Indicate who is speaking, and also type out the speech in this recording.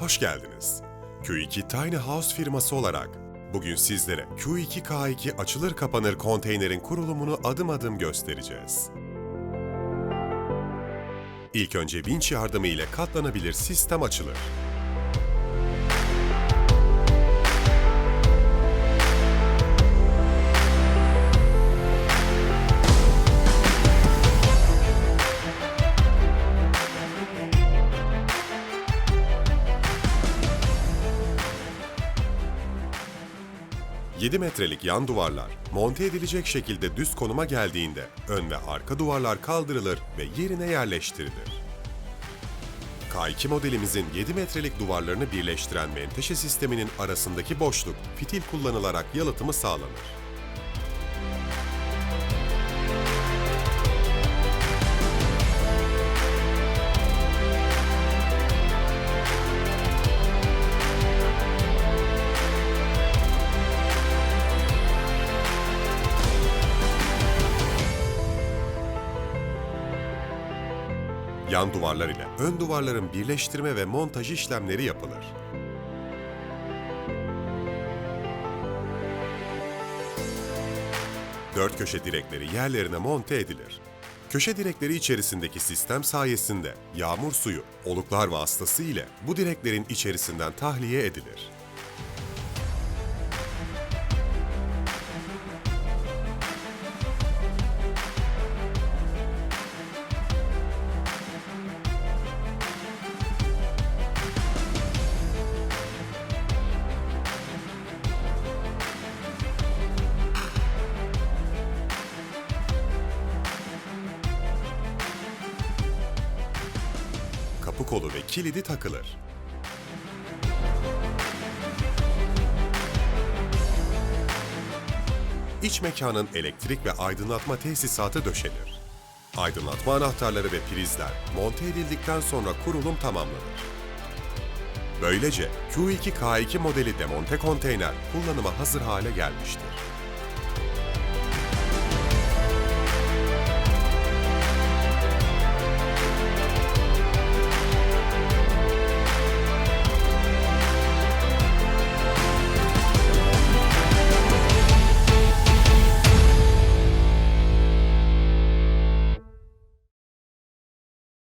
Speaker 1: Hoş geldiniz. Q2 Tiny House firması olarak bugün sizlere Q2K2 açılır kapanır konteynerin kurulumunu adım adım göstereceğiz. İlk önce vinç yardımı ile katlanabilir sistem açılır. ...7 metrelik yan duvarlar monte edilecek şekilde düz konuma geldiğinde ön ve arka duvarlar kaldırılır ve yerine yerleştirilir. K2 modelimizin 7 metrelik duvarlarını birleştiren menteşe sisteminin arasındaki boşluk fitil kullanılarak yalıtımı sağlanır. Yan duvarlar ile ön duvarların birleştirme ve montaj işlemleri yapılır. Dört köşe direkleri yerlerine monte edilir. Köşe direkleri içerisindeki sistem sayesinde yağmur suyu oluklar vasıtası ile bu direklerin içerisinden tahliye edilir. Kapı kolu ve kilidi takılır. İç mekanın elektrik ve aydınlatma tesisatı döşenir. Aydınlatma anahtarları ve prizler monte edildikten sonra kurulum tamamlanır. Böylece Q2K2 modeli demonte konteyner kullanıma hazır hale gelmiştir.